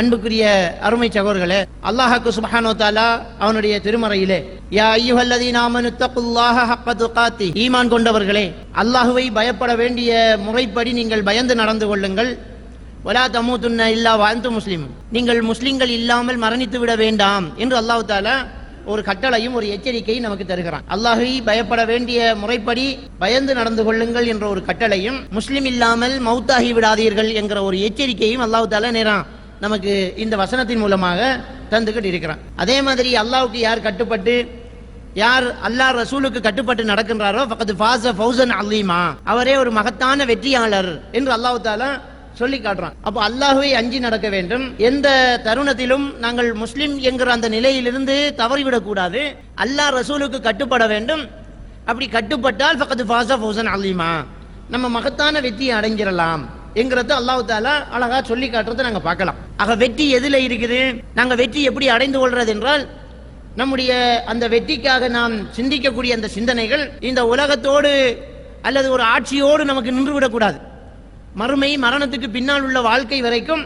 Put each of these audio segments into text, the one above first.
அன்புக்குரிய அருமை சகோர்களே அல்லாஹாக்கு சுபஹானோ தாலா அவனுடைய திருமறையிலே யா ஐயுஹல்லதி ஆமனு தக்குல்லாஹ ஹக்க துகாத்தி. ஈமான் கொண்டவர்களே அல்லாஹுவை பயப்பட வேண்டிய முறைப்படி நீங்கள் பயந்து நடந்து கொள்ளுங்கள். வலா தமுதுன்ன இல்லா வாழ்ந்து முஸ்லிம். நீங்கள் முஸ்லிம்கள் இல்லாமல் மரணித்து விட வேண்டாம் என்று அல்லாஹு தாலா ஒரு கட்டளையும் ஒரு எச்சரிக்கையும் நமக்கு தருகிறான். அல்லாஹை பயப்பட வேண்டிய முறைப்படி பயந்து நடந்து கொள்ளுங்கள் என்ற ஒரு கட்டளையும் முஸ்லிம் இல்லாமல் மௌத்தாகி விடாதீர்கள் என்கிற ஒரு எச்சரிக்கையும் அல்லாஹு தாலா நேரம் நமக்கு இந்த வசனத்தின் மூலமாக தந்துக்கிட்டு இருக்கிறான். அதே மாதிரி அல்லாவுக்கு யார் கட்டுப்பட்டு யார் அல்லாஹ் ரசூலுக்கு கட்டுப்பட்டு நடக்கின்றாரோ பக்கத்து ஃபாஸ ஃபௌசன் அல்லீமா அவரே ஒரு மகத்தான வெற்றியாளர் என்று அல்லாஹு தாலா சொல்லி காட்டுறான். அப்போ அல்லாஹுவை அஞ்சி நடக்க வேண்டும். எந்த தருணத்திலும் நாங்கள் முஸ்லிம் என்கிற அந்த நிலையிலிருந்து தவறிவிடக்கூடாது. அல்லாஹ் ரசூலுக்கு கட்டுப்பட வேண்டும். அப்படி கட்டுப்பட்டால் பக்கத்து ஃபாஸா ஃபௌசன் அல்லீமா நம்ம மகத்தான வெற்றியை அடைஞ்சிடலாம் என்கிறத அல்லாஹ் தாலா அழகா சொல்லி காட்டுறதை நாங்கள் பார்க்கலாம். ஆக வெற்றி எதில் இருக்குது? நாங்கள் வெற்றி எப்படி அடைந்து கொள்றது என்றால் நம்முடைய அந்த வெற்றிக்காக நாம் சிந்திக்கக்கூடிய அந்த சிந்தனைகள் இந்த உலகத்தோடு அல்லது ஒரு ஆட்சியோடு நமக்கு நின்றுவிடக்கூடாது. மறுமை மரணத்துக்கு பின்னால் உள்ள வாழ்க்கை வரைக்கும்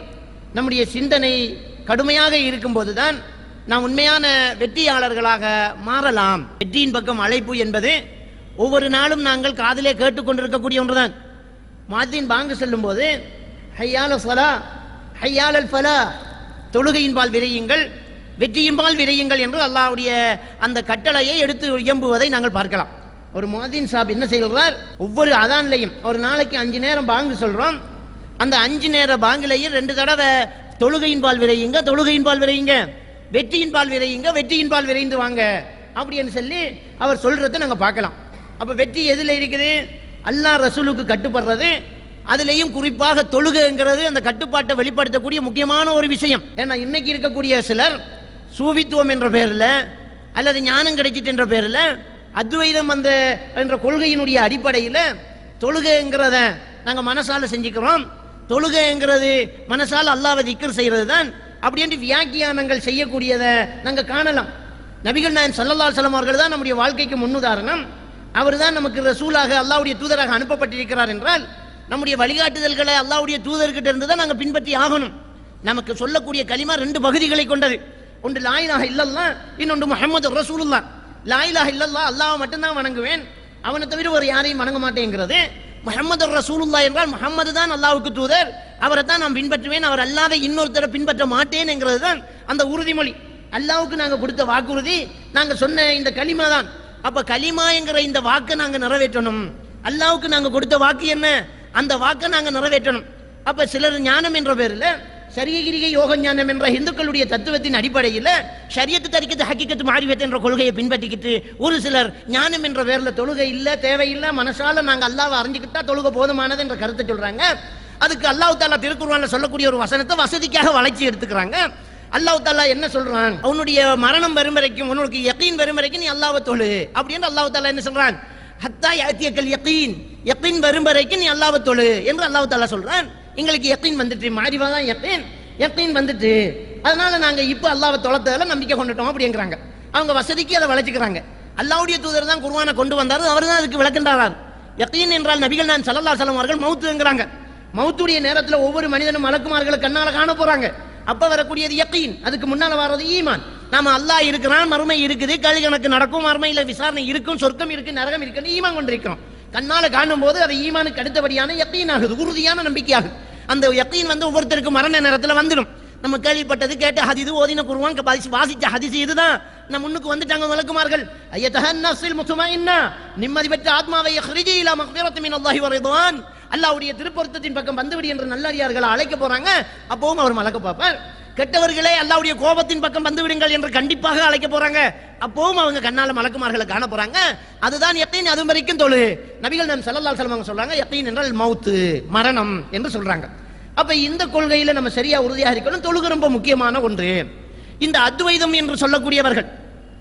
நம்முடைய சிந்தனை கடுமையாக இருக்கும்போதுதான் நாம் உண்மையான வெற்றியாளர்களாக மாறலாம். வெற்றியின் பக்கம் அழைப்பு என்பது ஒவ்வொரு நாளும் நாங்கள் காதிலே கேட்டுக்கொண்டிருக்கக்கூடிய ஒன்றுதான். மாதின் பாங்கு செல்லும் போது ஹையால சலா ஹையாலல் ஃபலா. தொழுகையின் பால் விரையுங்கள் வெற்றியின் பால் விரையுங்கள் என்று அல்லாவுடைய அந்த கட்டளையை எடுத்து இயம்புவதை நாங்கள் பார்க்கலாம். ஒரு மாதின் சாப் என்ன செய்கிறார்? ஒவ்வொரு அதான்லையும் ஒரு நாளைக்கு அஞ்சு நேரம் பாங்கு சொல்றோம். அந்த அஞ்சு நேர பாங்கிலையும் ரெண்டு தடவை தொழுகையின் பால் விரையுங்க தொழுகையின் பால் விரையுங்க வெற்றியின் பால் விரையுங்க வெற்றியின் பால் விரைந்து வாங்க. அப்படின்னு சொல்லி அவர் சொல்றதை நாங்கள் பார்க்கலாம். அப்போ வெற்றி எதில் இருக்குது? அல்லாஹ் ரசூலுக்கு கட்டுப்படுறது அதுலேயும் குறிப்பாக தொழுகைங்கிறது அந்த கட்டுப்பாட்டை வெளிப்படுத்தக்கூடிய முக்கியமான ஒரு விஷயம். ஏன்னா இன்னைக்கு இருக்கக்கூடிய சிலர் சூவித்துவம் என்ற பெயரில் அல்லது ஞானம் கிடைச்சிட்டு என்ற பெயரில் அத்வைதம் அந்த என்ற கொள்கையினுடைய அடிப்படையில் தொழுகைங்கிறத நாங்கள் மனசால் செஞ்சுக்கிறோம். தொழுகைங்கிறது மனசால் அல்லாஹ்வை திக்ர் செய்கிறது தான் அப்படின்ட்டு வியாக்கியானங்கள் செய்யக்கூடியதை நாங்கள் காணலாம். நபிகள் நாயன் சல்லல்லா சலம் அவர்கள் தான் நம்முடைய வாழ்க்கைக்கு முன்னுதாரணம். அவர் தான் நமக்கு ரசூலாக அல்லாவுடைய தூதராக அனுப்பப்பட்டிருக்கிறார் என்றால் நம்முடைய வழிகாட்டுதல்களை அல்லாவுடைய தூதர்கிட்ட இருந்து தான் நாங்கள் பின்பற்றி ஆகணும். நமக்கு சொல்லக்கூடிய களிமா ரெண்டு பகுதிகளை கொண்டது. ஒன்று லாயிலாக இல்லல்லா இன்னொன்று முகமது ரசூலுல்லா லாயிலாக இல்லல்லா அல்லாஹ் மட்டும்தான் வணங்குவேன். அவனை தவிர ஒரு யாரையும் வணங்க மாட்டேங்கிறது. முகமது ரசூலுல்லா என்றால் முகமது தான் அல்லாவுக்கு தூதர். அவரை தான் நான் பின்பற்றுவேன். அவர் அல்லாத இன்னொருத்தரை பின்பற்ற மாட்டேன் என்கிறது தான் அந்த உறுதிமொழி. அல்லாவுக்கு நாங்கள் கொடுத்த வாக்குறுதி நாங்கள் சொன்ன இந்த களிமா தான். அப்போ களிமா என்கிற இந்த வாக்கை நாங்கள் நிறைவேற்றணும். அல்லாவுக்கு நாங்கள் கொடுத்த வாக்கு என்ன? அந்த வாக்கை நாங்கள் நிறைவேற்றணும். அப்ப சிலர் ஞானம் என்ற பேரில் சரியகிரிகை யோக ஞானம் என்ற இந்துக்களுடைய தத்துவத்தின் அடிப்படையில் ஷரியத்து தரிக்கத்து ஹக்கிக்கத்து மாறிவத்து என்ற கொள்கையை பின்பற்றிக்கிட்டு ஒரு சிலர் ஞானம் என்ற பேரில் தொழுகை இல்லை தேவையில்லை மனசால நாங்கள் அல்லாவை அறிஞ்சுக்கிட்டா தொழுகை போதுமானது என்ற கருத்தை சொல்றாங்க. அதுக்கு அல்லாஹ் தாலா திருக்குறான்ல சொல்லக்கூடிய ஒரு வசனத்தை வசதிக்காக வளர்ச்சி எடுத்துக்கிறாங்க. அல்லாஹ் தாலா என்ன சொல்றான்? அவனுடைய மரணம் வரும் வரைக்கும் உனக்கு யக்கீன் வரும் வரைக்கும் நீ அல்லாவை தொழு. அப்படின்னு அல்லாஹ் தாலா என்ன சொல்றான்? ஹத்தா யாத்தியக்கல் யக்கீன் யக்கீன் வரும் வரைக்கும் நீ அல்லாவை தொழு என்று அல்லாஹ் தாலா சொல்றான். எங்களுக்கு யக்கீன் வந்துட்டு மாறிவா தான் யக்கீன். யக்கீன் வந்துட்டு. அதனால நாங்க இப்ப அல்லாவை தொலைத்ததில் நம்பிக்கை கொண்டுட்டோம் அப்படிங்கிறாங்க. அவங்க வசதிக்கு அதை வளைச்சிக்கிறாங்க அல்லாவுடைய தூதர் தான் குருவானை கொண்டு வந்தார் அவர் தான் அதுக்கு விளக்கின்றார் யக்கீன் என்றால் நபிகள் நான் சல்லல்லா சலம் அவர்கள் மௌத்துங்கிறாங்க. மௌத்துடைய நேரத்தில் ஒவ்வொரு மனிதனும் மலக்குமார்களை கண்ணால காண போறாங்க. அப்ப வரக்கூடியது யக்கீன். அதுக்கு முன்னால வர்றது ஈமான். நாம அல்லாஹ் இருக்கிறான் மறுமை இருக்குது கழி கணக்கு நடக்கும் மறுமையில விசாரணை இருக்கும் சொர்க்கம் இருக்கு நரகம் இருக்குன்னு ஈமான் கொண்டிருக்கிறோம். கண்ணால காணும் போது அது ஈமானுக்கு அடுத்தபடியான யக்கீன் ஆகுது உறுதியான நம்பிக்கையாகும் அந்த யக்கீன் வந்து ஒவ்வொருத்தருக்கும் மரண நேரத்தில் வந்துடும். நம்ம கேள்விப்பட்டது கேட்ட ஹதிது ஓதின குருவான் பாதிச்சு வாசிச்ச ஹதிசு இதுதான். நம்ம முன்னுக்கு வந்துட்டாங்க விளக்குமார்கள் முசுமா முசுமைன்னா நிம்மதி பெற்ற ஆத்மாவை ஹரிஜி இல்லாம மக்பிரத்துமின் அல்லாஹி வருதுவான். அல்லாவுடைய திருப்பொருத்தத்தின் பக்கம் வந்துவிடு என்று நல்லறியார்களை அழைக்க போறாங்க. அப்பவும் அவர் மலக்க பார்ப்பார். கெட்டவர்களே அல்லாவுடைய கோபத்தின் பக்கம் வந்து விடுங்கள் என்று கண்டிப்பாக அழைக்க போறாங்க. அப்பவும் அவங்க கண்ணால மலக்குமார்களை காண போறாங்க. அதுதான் எத்தையின் அது வரைக்கும் தொழு. நபிகள் நம் செல்லல்லால் செல்வாங்க சொல்றாங்க எத்தையின் என்றால் மௌத்து மரணம் என்று சொல்றாங்க. அப்ப இந்த கொள்கையில நம்ம சரியா உறுதியாக இருக்கணும். தொழுகு ரொம்ப முக்கியமான ஒன்று. இந்த அத்வைதம் என்று சொல்லக்கூடியவர்கள்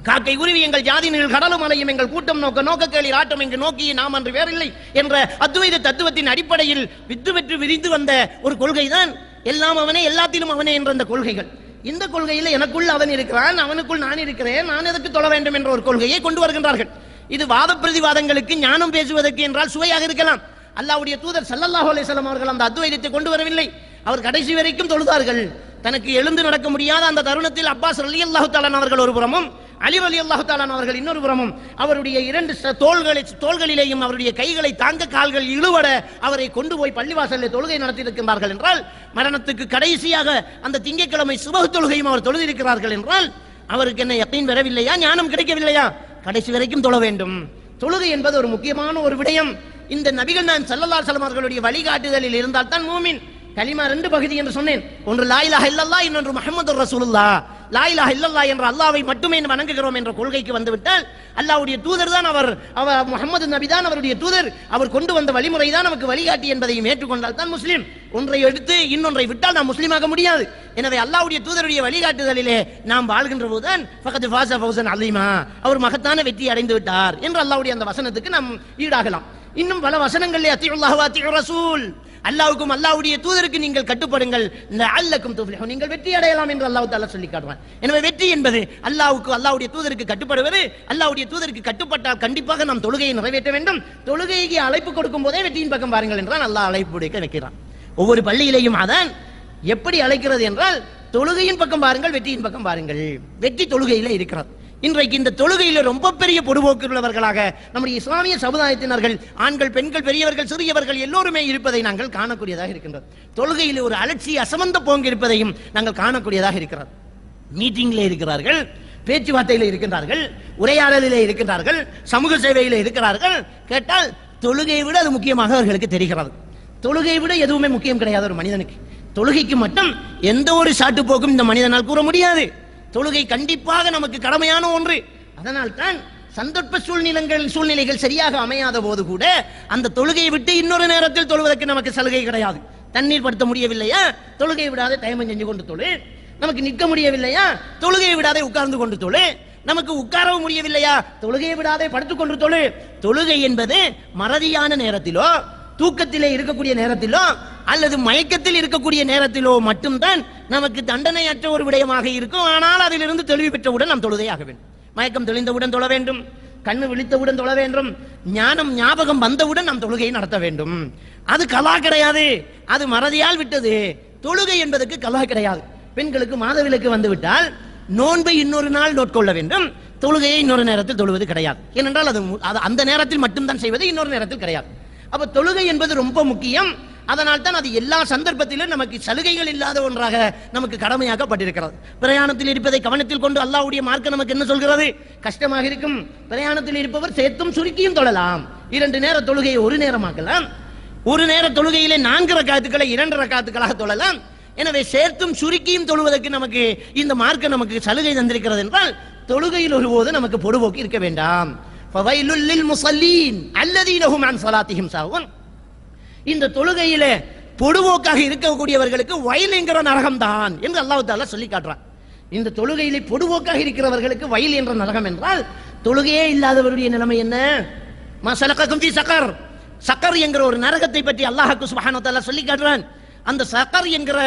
காக்கை குருவி எங்கள் ஜாதியினர் கடலும் அலையும் எங்கள் கூட்டம் நோக்க நோக்க கேளி ஆட்டம் இங்கு நோக்கி நாம் அன்று வேறில்லை என்ற அத்வைத தத்துவத்தின் அடிப்படையில் வித்து வெற்று விரிந்து வந்த ஒரு கொள்கை தான் எல்லாம் அவனே எல்லாத்திலும் அவனே என்ற அந்த கொள்கைகள். இந்த கொள்கையில் எனக்குள் அவன் இருக்கிறான் அவனுக்குள் நான் இருக்கிறேன் நான் எதற்கு தொழ வேண்டும் என்ற ஒரு கொள்கையை கொண்டு வருகின்றார்கள். இது வாத பிரதிவாதங்களுக்கு ஞானம் பேசுவதற்கு என்றால் சுவையாக இருக்கலாம். அல்லாஹ்வுடைய தூதர் சல்லல்லாஹு அலிசல்லாம் அவர்கள் அந்த அத்வைதத்தை கொண்டு வரவில்லை. அவர் கடைசி வரைக்கும் தொழுதார்கள். தனக்கு எழுந்து நடக்க முடியாத அந்த தருணத்தில் அப்பாஸ் அலி அல்லாஹு தாலான் அவர்கள் ஒரு புறமும் அலி அலி அல்லாஹு தாலான் அவர்கள் இன்னொரு புறமும் அவருடைய இரண்டு தோள்களை தோள்களிலேயும் அவருடைய கைகளை தாங்க கால்கள் இழுவட அவரை கொண்டு போய் பள்ளிவாசலில் தொழுகை நடத்தியிருக்கின்றார்கள் என்றால் மரணத்துக்கு கடைசியாக அந்த திங்கட்கிழமை சுபகு தொழுகையும் அவர் தொழுதிருக்கிறார்கள் என்றால் அவருக்கு என்ன எப்பையும் வரவில்லையா ஞானம் கிடைக்கவில்லையா? கடைசி வரைக்கும் தொழ வேண்டும். தொழுகை என்பது ஒரு முக்கியமான ஒரு விடயம். இந்த நபிகள் நான் சல்லல்லா அவர்களுடைய வழிகாட்டுதலில் இருந்தால் தான் மூமின். கலிமா ரெண்டு பகுதி என்று சொன்னேன். ஒன்று லாயிலா இல்லல்லா இன்னொன்று முகமது ரசூலுல்லா லாயிலாக இல்லல்லா என்ற அல்லாவை மட்டுமே வணங்குகிறோம் என்ற கொள்கைக்கு வந்துவிட்டால் அல்லாவுடைய தூதர் தான் அவர் அவர் முகமது நபி தான் அவருடைய தூதர். அவர் கொண்டு வந்த வழிமுறை தான் நமக்கு வழிகாட்டி என்பதையும் ஏற்றுக்கொண்டால் தான் முஸ்லீம். ஒன்றை எடுத்து இன்னொன்றை விட்டால் நாம் முஸ்லீமாக முடியாது. எனவே அல்லாவுடைய தூதருடைய வழிகாட்டுதலிலே நாம் வாழ்கின்ற போதுதான் ஃபகத் ஃபாசா ஃபௌசன் அலிமா. அவர் மகத்தான வெற்றி அடைந்து விட்டார் என்று அல்லாவுடைய அந்த வசனத்துக்கு நாம் ஈடாகலாம். இன்னும் பல வசனங்கள் ரசூல். அல்லாவுக்கும் அல்லாவுடைய தூதருக்கு நீங்கள் கட்டுப்படுங்கள். அல்லக்கும் துஃப்லிஹூன். நீங்கள் வெற்றி அடையலாம் என்று அல்லாஹ் தாலா சொல்லி காட்டுவான். எனவே வெற்றி என்பது அல்லாவுக்கு அல்லாவுடைய தூதருக்கு கட்டுப்படுவது. அல்லாவுடைய தூதருக்கு கட்டுப்பட்டால் கண்டிப்பாக நாம் தொழுகையை நிறைவேற்ற வேண்டும். தொழுகைக்கு அழைப்பு கொடுக்கும் போதே வெற்றியின் பக்கம் பாருங்கள் என்றால் அல்லாஹ் அழைப்பு கொடுக்க வைக்கிறான். ஒவ்வொரு பள்ளியிலேயும் அதான் எப்படி அழைக்கிறது என்றால் தொழுகையின் பக்கம் பாருங்கள் வெற்றியின் பக்கம் பாருங்கள். வெற்றி தொழுகையில இருக்கிறது. இன்றைக்கு இந்த தொழுகையில் ரொம்ப பெரிய பொடுபோக்கு உள்ளவர்களாக நம்முடைய இஸ்லாமிய சமுதாயத்தினர்கள் ஆண்கள் பெண்கள் பெரியவர்கள் சிறியவர்கள் எல்லோருமே இருப்பதை நாங்கள் காணக்கூடியதாக இருக்கின்றது. தொழுகையில் ஒரு அலட்சிய அசமந்த போங்கு இருப்பதையும் நாங்கள் காணக்கூடியதாக இருக்கிறது. மீட்டிங்ல இருக்கிறார்கள் பேச்சுவார்த்தையில் இருக்கின்றார்கள் உரையாடலிலே இருக்கின்றார்கள் சமூக சேவையில் இருக்கிறார்கள். கேட்டால் தொழுகையை விட அது முக்கியமாக அவர்களுக்கு தெரிகிறது. தொழுகையை விட எதுவுமே முக்கியம் கிடையாது ஒரு மனிதனுக்கு. தொழுகைக்கு மட்டும் எந்த ஒரு சாட்டுப்போக்கும் இந்த மனிதனால் கூற முடியாது. தொழுகை கண்டிப்பாக நமக்கு கடமையான ஒன்று. அதனால் தான் சந்தர்ப்ப சூழ்நிலங்கள் சூழ்நிலைகள் சரியாக அமையாத போது கூட அந்த தொழுகையை விட்டு இன்னொரு நேரத்தில் தொழுவதற்கு நமக்கு சலுகை கிடையாது. தண்ணீர் படுத்த முடியவில்லையா? தொழுகையை விடாத தயமம் செஞ்சு கொண்டு தொழு. நமக்கு நிற்க முடியவில்லையா? தொழுகையை விடாதே உட்கார்ந்து கொண்டு தொழு. நமக்கு உட்காரவும் முடியவில்லையா? தொழுகையை விடாதே படுத்துக் கொண்டு தொழு. தொழுகை என்பது மறதியான நேரத்திலோ தூக்கத்திலே இருக்கக்கூடிய நேரத்திலோ அல்லது மயக்கத்தில் இருக்கக்கூடிய நேரத்திலோ மட்டும்தான் நமக்கு தண்டனையற்ற ஒரு விடயமாக இருக்கும். ஆனால் அதிலிருந்து தெளிவு பெற்றவுடன் நாம் தொழுதையாக வேண்டும். மயக்கம் தெளிந்தவுடன் தொழ வேண்டும். கண்ணு விழித்தவுடன் தொழ வேண்டும். ஞானம் ஞாபகம் வந்தவுடன் நாம் தொழுகையை நடத்த வேண்டும். அது கலா கிடையாது. அது மறதியால் விட்டது. தொழுகை என்பதற்கு கலா கிடையாது. பெண்களுக்கு மாதவிலக்கு வந்துவிட்டால் நோன்பை இன்னொரு நாள் நோட்கொள்ள வேண்டும். தொழுகையை இன்னொரு நேரத்தில் தொழுவது கிடையாது. ஏனென்றால் அது அது அந்த நேரத்தில் மட்டும்தான் செய்வது இன்னொரு நேரத்தில் கிடையாது. அப்ப தொழுகை என்பது ரொம்ப முக்கியம். அதனால் தான் அது எல்லா சந்தர்ப்பத்திலும் நமக்கு சலுகைகள் இல்லாத ஒன்றாக நமக்கு கடமையாக்கப்பட்டிருக்கிறது. பிரயாணத்தில் இருப்பதை கவனத்தில் கொண்டு அல்லாவுடைய மார்க்க நமக்கு என்ன சொல்கிறது? கஷ்டமாக இருக்கும். பிரயாணத்தில் இருப்பவர் சேர்த்தும் சுருக்கியும் தொழலாம் இரண்டு நேர தொழுகையை ஒரு நேரமாக்கலாம். ஒரு நேர தொழுகையிலே நான்கு ரக்காத்துக்களை இரண்டு ரக்காத்துக்களாக தொழலாம் எனவே சேர்த்தும் சுருக்கியும் தொழுவதற்கு நமக்கு இந்த மார்க்க நமக்கு சலுகை தந்திருக்கிறது என்றால் தொழுகையில் ஒருபோது நமக்கு பொடுபோக்கு இருக்க வேண்டாம். முசல்லீன் அல்லதீனஹும் அன் சலாத்திஹிம் சாவன். இந்த தொழுகையிலே பொடுவோக்காக இருக்கக்கூடியவர்களுக்கு வயல் என்கிற நரகம் தான் என்று அல்லாஹ் தாலா சொல்லி காட்டுறான். இந்த தொழுகையிலே பொடுவோக்காக இருக்கிறவர்களுக்கு வயல் என்ற நரகம் என்றால் தொழுகையே இல்லாதவருடைய நிலைமை என்ன? மசலக்கும் ஃபீ சக்கர் சக்கர் என்கிற ஒரு நரகத்தை பற்றி அல்லாஹாக்கு சுப்ஹானஹு வ சொல்லி காட்டுறான். அந்த சக்கர் என்கிற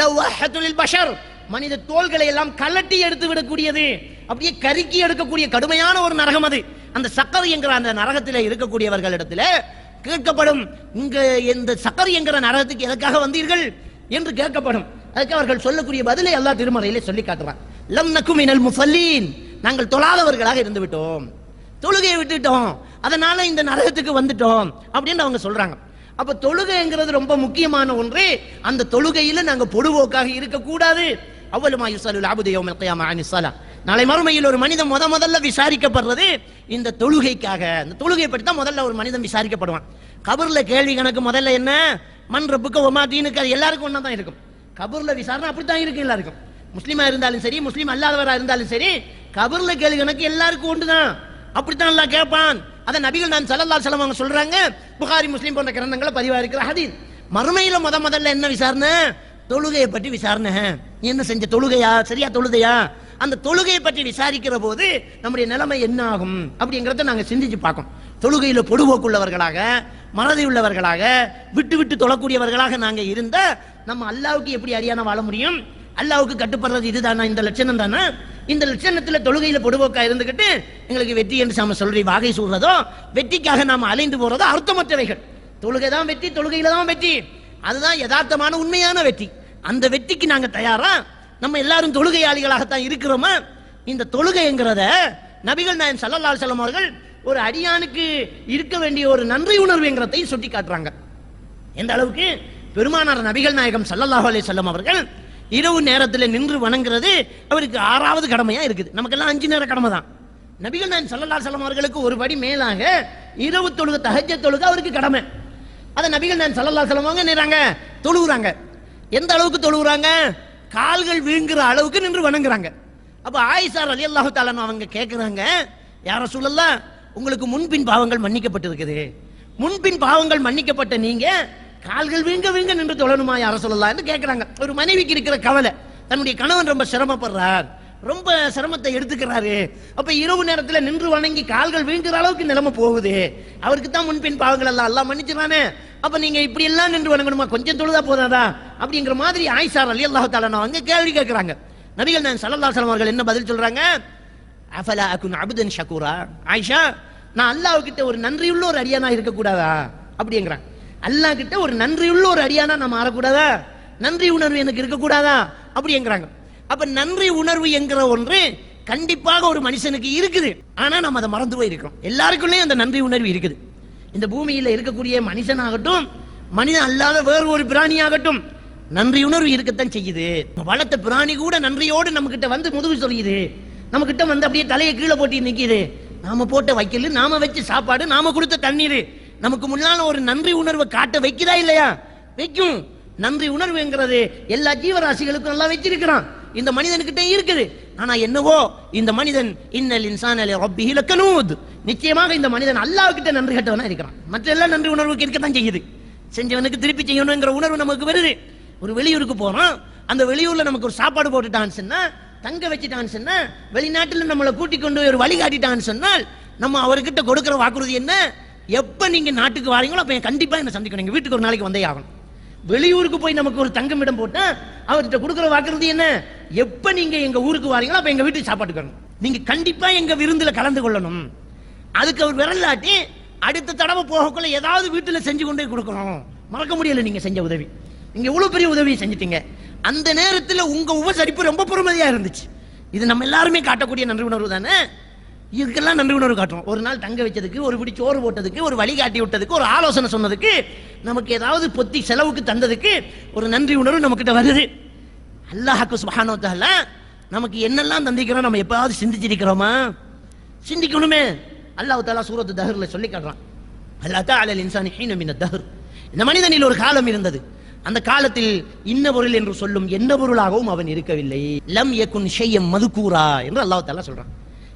லவ்ஹத்துல் பஷர். மனித தோள்களை எல்லாம் கலட்டி எடுத்து விடக்கூடியது. அப்படியே கருக்கி எடுக்கக்கூடிய கடுமையான ஒரு நரகம் அது. அந்த சக்கர் என்கிற அந்த நரகத்தில் இருக்கக்கூடியவர்களிடத்தில் கேட்கப்படும். இங்க இந்த சக்கர் என்கிற நரகத்துக்கு எதற்காக வந்தீர்கள் என்று கேட்கப்படும். அதுக்கு அவர்கள் சொல்லக்கூடிய பதிலை எல்லா திருமறையிலே சொல்லி காட்டுறான். லம் நக்குமினல் முஃபல்லீன் நாங்கள் தொழாதவர்களாக இருந்து விட்டோம். தொழுகையை விட்டுட்டோம். அதனால இந்த நரகத்துக்கு வந்துட்டோம் அப்படின்னு அவங்க சொல்றாங்க. அப்ப தொழுகைங்கிறது ரொம்ப முக்கியமான ஒன்று அந்த தொழுகையில நாங்க பொடுவோக்காக இருக்கக்கூடாது. அவ்வளவு யுசலுல் அபுது யௌமல் அனிசாலா நாளை மறுமையில் ஒரு மனிதன் முத முதல்ல விசாரிக்கப்படுறது இந்த தொழுகைக்காக. இந்த தொழுகை பற்றி தான் முதல்ல ஒரு மனிதன் விசாரிக்கப்படுவான். கபர்ல கேள்வி கணக்கு முதல்ல என்ன? மண் ரப்புக்கு ஒமா தீனுக்கு அது எல்லாருக்கும் ஒன்றா தான் இருக்கும். கபர்ல விசாரணை அப்படித்தான் இருக்கு எல்லாருக்கும். முஸ்லீமா இருந்தாலும் சரி முஸ்லீம் அல்லாதவராக இருந்தாலும் சரி கபர்ல கேள்வி கணக்கு எல்லாருக்கும் ஒன்றுதான் அப்படித்தான் எல்லாம் கேட்பான். அதை நபிகள் நான் சல்லல்லாஹு செலவு அவங்க சொல்றாங்க. புகாரி முஸ்லீம் போன்ற கிரந்தங்களை பதிவாக இருக்கிற ஹதீஸ். மறுமையில் முத முதல்ல என்ன விசாரணை? தொழுகையை பற்றி விசாரணை. நீ என்ன செஞ்ச தொழுகையா? சரியா தொழுதையா? அந்த தொழுகையை பற்றி விசாரிக்கிற போது நம்முடைய நிலைமை என்ன ஆகும் அப்படிங்கிறத நாங்கள் சிந்திச்சு பார்க்கோம் தொழுகையில் பொடுபோக்குள்ளவர்களாக மனதை உள்ளவர்களாக விட்டு விட்டு தொழக்கூடியவர்களாக நாங்கள் இருந்த நம்ம அல்லாவுக்கு எப்படி அறியான வாழ முடியும்? அல்லாவுக்கு கட்டுப்படுறது இதுதானா? இந்த லட்சணம் தானே? இந்த லட்சணத்தில் தொழுகையில் பொடுபோக்கா இருந்துக்கிட்டு எங்களுக்கு வெற்றி என்று நாம சொல்றி வாகை சூடுறதோ வெற்றிக்காக நாம் அலைந்து போறதோ அர்த்தமற்றவைகள். தொழுகை தான் வெற்றி தொழுகையில தான் வெற்றி. அதுதான் யதார்த்தமான உண்மையான வெற்றி. அந்த வெற்றிக்கு நாங்க தயாரா? நம்ம எல்லாரும் தொழுகையாளிகளாகத்தான் இருக்கிறோமா? இந்த தொழுகைங்கிறத நபிகள் நாயன் சல்லல்லால் செல்லம் அவர்கள் ஒரு அடியானுக்கு இருக்க வேண்டிய ஒரு நன்றி உணர்வுங்கிறதையும் சுட்டி காட்டுறாங்க எந்த அளவுக்கு? பெருமானார் நபிகள் நாயகம் சல்லல்லாஹ் அலைஹி செல்லம் அவர்கள் இரவு நேரத்தில் நின்று வணங்குறது அவருக்கு ஆறாவது கடமையா இருக்குது. நமக்கெல்லாம் அஞ்சு நேர கடமை தான். நபிகள் நாயன் சல்லல்லா செல்லம் அவர்களுக்கு ஒரு படி மேலாக இரவு தொழுக தகஜ தொழுக அவருக்கு கடமை. அதை நபிகள் நாயன் சல்லல்லா செல்லம் அவங்க நேராங்க தொழுகுறாங்க எந்த அளவுக்கு தொழுகிறாங்க கால்கள் வீங்குற அளவுக்கு நின்று வணங்குறாங்க. அப்ப அலி அல்லாஹு தஆலா அவங்க கேட்குறாங்க யார சொல்லலாம் உங்களுக்கு முன்பின் பாவங்கள் மன்னிக்கப்பட்டிருக்குது. முன்பின் பாவங்கள் மன்னிக்கப்பட்ட நீங்க கால்கள் வீங்க வீங்க நின்று தொழணுமா யார சொல்லலாம் கேட்குறாங்க ஒரு மனைவிக்கு இருக்கிற கவலை. தன்னுடைய கணவன் ரொம்ப சிரமப்படுறார். ரொம்ப சிரமத்தை எடுத்துக்கிறாரு. அப்ப இரவு நேரத்துல நின்று வணங்கி கால்கள் வீங்குற அளவுக்கு நிலைமை போகுது. அவருக்கு தான் முன்பின் பாவங்கள் எல்லாம். எல்லாம் மன்னிச்சிடானே அப்ப நீங்க இப்படி எல்லாம் நின்று வணங்கணுமா? கொஞ்சம் தொழுதா போதாதா? அப்படிங்கிற மாதிரி ஆயிஷா அலி அல்லாஹு தாலா அவங்க கேள்வி கேட்கிறாங்க நபிகள் நான் சல்லல்லா அலைஹி அவர்கள் என்ன பதில் சொல்றாங்க? அஃபலா அகுன் அபுதன் ஷக்கூரா ஆயிஷா நான் அல்லாஹ் கிட்ட ஒரு நன்றியுள்ள ஒரு அடியானா இருக்கக்கூடாதா? அப்படிங்கிறான் அல்லாஹ் கிட்ட ஒரு நன்றியுள்ள ஒரு அடியானா நான் மாறக்கூடாதா? நன்றி உணர்வு எனக்கு இருக்கக்கூடாதா? அப்படிங்கிறாங்க. அப்ப நன்றி உணர்வு என்கிற ஒன்று கண்டிப்பாக ஒரு மனுஷனுக்கு இருக்குது. ஆனா நம்ம அதை மறந்து போயிருக்கிறோம். எல்லாருக்குள்ளேயும் அந்த நன்றி உணர்வு இருக்குது. இந்த பூமியில இருக்கக்கூடிய மனுஷனாகட்டும் மனிதன் அல்லாத வேறு ஒரு பிராணியாகட்டும் நன்றி உணர்வு இருக்கத்தான் செய்யுது. வளர்த்த பிராணி கூட நன்றியோடு நம்ம கிட்ட வந்து முதுகு சொல்லுது நம்ம கிட்ட வந்து அப்படியே தலையை கீழே போட்டு நிக்குது. நாம போட்ட வைக்கல் நாம வச்சு சாப்பாடு நாம கொடுத்த தண்ணீர். நமக்கு முன்னால ஒரு நன்றி உணர்வை காட்ட வைக்குதா இல்லையா? வைக்கும். நன்றி உணர்வுங்கிறது எல்லா ஜீவராசிகளுக்கும் நல்லா வச்சிருக்கிறான் இந்த மனிதன்கிட்ட இருக்குது. ஆனா என்னவோ இந்த மனிதன் இன்னல் இன்சான் அலி ரப்பிஹி லக்கனூத். நிச்சயமாக இந்த மனிதன் அல்லாஹ் நன்றி கட்டவனா இருக்கிறான். மற்ற எல்லாம் நன்றி உணர்வுக்கு இருக்கத்தான் செய்யுது. செஞ்சவனுக்கு திருப்பி செய்யணுங்கிற உணர்வு நமக்கு வருது. ஒரு வெளியூருக்கு போறோம் அந்த வெளியூர்ல நமக்கு ஒரு சாப்பாடு போட்டுட்டான்னு சொன்னா தங்க வச்சுட்டான்னு சொன்னா வெளிநாட்டுல நம்மளை கூட்டி கொண்டு போய் ஒரு வழி காட்டிட்டான்னு சொன்னால் நம்ம அவர்கிட்ட கொடுக்கிற வாக்குறுதி என்ன? எப்ப நீங்க நாட்டுக்கு வாரீங்களோ அப்ப கண்டிப்பா என்ன சந்திக்கணும். எங்க வீட்டுக்கு ஒரு நாளைக்கு வந்தே ஆகணும். வெளியூருக்கு போய் நமக்கு ஒரு தங்கமிடம் போட்டா அவர்கிட்ட கொடுக்கிற வாக்குறுதி என்ன? எப்ப நீங்க எங்க ஊருக்கு வாரீங்களோ அப்ப எங்க வீட்டுக்கு சாப்பாடு வரணும். நீங்க கண்டிப்பா எங்க விருந்துல கலந்து கொள்ளணும். அதுக்கு அவர் விரலாட்டி அடுத்த தடவை போகக்குள்ள ஏதாவது வீட்டுல செஞ்சு கொண்டே கொடுக்கணும். மறக்க முடியல நீங்க செஞ்ச உதவி. நீங்க இவ்வளவு பெரிய உதவி செஞ்சிட்டீங்க. அந்த நேரத்தில் உங்க உபசரிப்பு ரொம்ப பொறுமதியா இருந்துச்சு. இது நம்ம எல்லாருமே காட்டக்கூடிய நன்றி உணர்வு தானே? இதுக்கெல்லாம் நன்றி உணர்வு காட்டுறோம். ஒரு நாள் தங்க வச்சதுக்கு ஒரு பிடி சோறு போட்டதுக்கு ஒரு வழிகாட்டி விட்டதுக்கு ஒரு ஆலோசனை சொன்னதுக்கு நமக்கு ஏதாவது பொத்தி செலவுக்கு தந்ததுக்கு ஒரு நன்றி உணர்வு நம்மக்கிட்ட வருது. அல்லாஹாக்கு சுபஹானோ தஆலா நமக்கு என்னெல்லாம் தந்திக்கிறோம் நம்ம எப்பாவது சிந்திச்சிருக்கிறோமா? சிந்திக்கணுமே. அல்லாஹ் தாலா சூரத்து தஹர்ல சொல்லி காட்டுறான். அல்லாஹ் தாலா இன்சானி ஹீனம் இந்த தஹர். இந்த மனிதனில் ஒரு காலம் இருந்தது. அந்த காலத்தில் இன்ன பொருள் என்று சொல்லும் என்ன பொருளாகவும் அவன் இருக்கவில்லை. லம் யகுன் ஷையம் மதுக்கூரா என்று அல்லாஹ் தாலா சொல்றான்.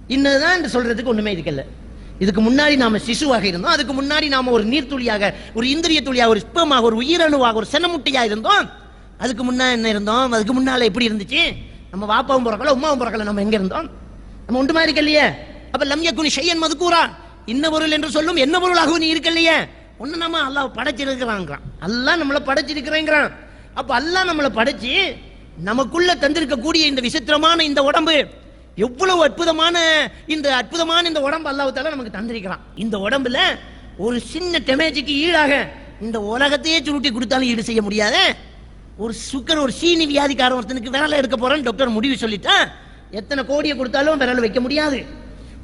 இன்னதுதான் என்று சொல்றதுக்கு ஒண்ணுமே இருக்கல. இதுக்கு முன்னாடி நாம சிசுவாக இருந்தோம். அதுக்கு முன்னாடி நாம ஒரு நீர்த்துளியாக ஒரு இந்திரிய துளியாக ஒரு ஸ்பமாக ஒரு உயிரணுவாக ஒரு செனமுட்டியா இருந்தோம். அதுக்கு முன்னா என்ன இருந்தோம்? அதுக்கு முன்னால எப்படி இருந்துச்சு? நம்ம வாப்பாவும் பிறக்கல உமாவும் பிறக்கல நம்ம எங்க இருந்தோம்? நம்ம உண்டு மாதிரி இல்லையே? அப்ப லம்ய குனி ஷையன் மதுக்கூரா? இன்ன பொருள் என்று சொல்லும் என்ன பொருளாகவும் நீ இருக்கலையே ஒன்று நம்ம அல்லாஹ் படைச்சிருக்கிறாங்கிறான் அல்லாஹ் நம்மளை படைச்சிருக்கிறேங்கிறான். அப்ப அல்லாஹ் நம்மளை படைச்சு நமக்குள்ள தந்திருக்கக்கூடிய இந்த விசித்திரமான இந்த உடம்பு எவ்வளவு அற்புதமான இந்த அற்புதமான இந்த உடம்பு அல்லாஹால நமக்கு தந்திருக்கிறான். இந்த உடம்புல ஒரு சின்ன டெமேஜுக்கு ஈடாக இந்த உலகத்தையே சுருட்டி கொடுத்தாலும் ஈடு செய்ய முடியாத? ஒரு சுக்கர் ஒரு சீனி வியாதிக்காரன் ஒருத்தனுக்கு விரல எடுக்க போறேன்னு டாக்டர் முடிவு சொல்லிட்டா எத்தனை கோடியை கொடுத்தாலும் விரல் வைக்க முடியாது.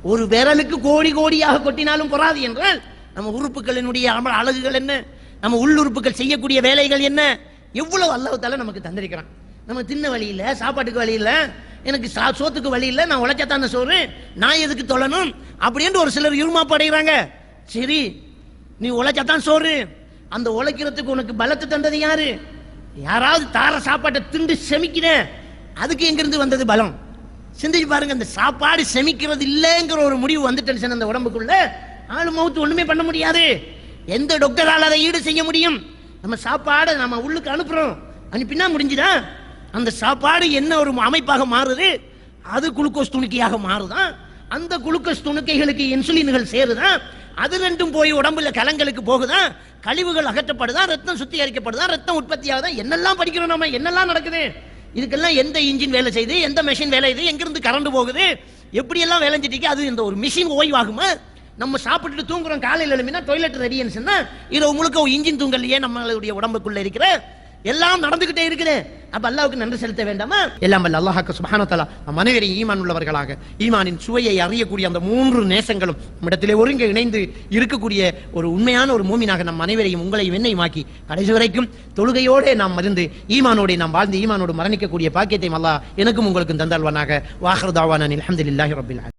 ஒரு விரலுக்கு கோடி கோடியாக கொட்டினாலும் பொறாது என்றால் நம்ம உறுப்புகளினுடைய அழகுகள் என்ன? நம்ம உள்ளுறுப்புகள் செய்யக்கூடிய வேலைகள் என்ன? எவ்வளவு அல்லாஹ் நமக்கு தந்திருக்கிறான். நம்ம தின்ன வழி இல்லை சாப்பாட்டுக்கு வழி இல்லை எனக்கு சா- சோத்துக்கு வழி இல்லை நான் உழைச்சத்தான சோறு நான் எதுக்கு தொழணும்? அப்படின்ட்டு ஒரு சிலர் இருமாப்பு அடைகிறாங்க சரி நீ உழைச்சத்தான் சோறு அந்த உழைக்கிறதுக்கு உனக்கு பலத்தை தந்தது யாரு? யாராவது தார சாப்பாட்டை திண்டு செமிக்கிறேன் அதுக்கு எங்கிருந்து வந்தது பலம்? சிந்திச்சு பாருங்க அந்த சாப்பாடு செமிக்கிறது இல்லைங்கிற ஒரு முடிவு வந்துட்டு அந்த உடம்புக்குள்ள ஆளு மவுத்து ஒண்ணுமே பண்ண முடியாது. எந்த டாக்டரால் அதை ஈடு செய்ய முடியும்? நம்ம சாப்பாடை நம்ம உள்ளுக்கு அனுப்புறோம். அனுப்பினா முடிஞ்சுதா? அந்த சாப்பாடு என்ன ஒரு அமைப்பாக மாறுது? அது குளுக்கோஸ் துணுக்கையாக மாறுதான் அந்த குளுக்கோஸ் துணுக்கைகளுக்கு இன்சுலின்கள் சேருதான் அது ரெண்டும் போய் உடம்புல கலங்களுக்கு போகுதான் கழிவுகள் அகற்றப்படுதா? ரத்தம் சுத்திகரிக்கப்படுதா? ரத்தம் உற்பத்தி ஆகுதா என்னெல்லாம் படிக்கிறோம் நம்ம என்னெல்லாம் நடக்குது? இதுக்கெல்லாம் எந்த இன்ஜின் வேலை செய்யுது எந்த மெஷின் வேலை செய்யுது எங்கிருந்து கரண்ட் போகுது? எப்படியெல்லாம் வேலை அது இந்த ஒரு மிஷின் ஓய்வாகுமா? நம்ம சாப்பிட்டுட்டு தூங்குறோம் காலையில் எழுப்பினா டொய்லெட் ரெடின்னு சொன்னால் இரவு முழுக்க இன்ஜின் தூங்கலையே நம்மளுடைய உடம்புக்குள்ள இருக்கிற எல்லாம் நடந்துகிட்டே இருக்குது. அப்ப அல்லாவுக்கு நன்றி செலுத்த வேண்டாமா? எல்லாம் வல்ல அல்லாஹாக்கு சுப்ஹானஹு மனைவரை ஈமான் உள்ளவர்களாக ஈமானின் சுவையை அறியக்கூடிய அந்த மூன்று நேசங்களும் நம்மிடத்திலே ஒருங்க இணைந்து இருக்கக்கூடிய ஒரு உண்மையான ஒரு மூமினாக நம் அனைவரையும் உங்களையும் என்னையுமாக்கி கடைசி வரைக்கும் தொழுகையோடு நாம் மருந்து ஈமானோடு நாம் வாழ்ந்து ஈமானோடு மரணிக்கக்கூடிய பாக்கியத்தை அல்லாஹ் எனக்கும் உங்களுக்கும் தந்தாழ்வானாக வாஹர் தாவானில் அல்ஹம்துலில்லாஹி ரப்பில்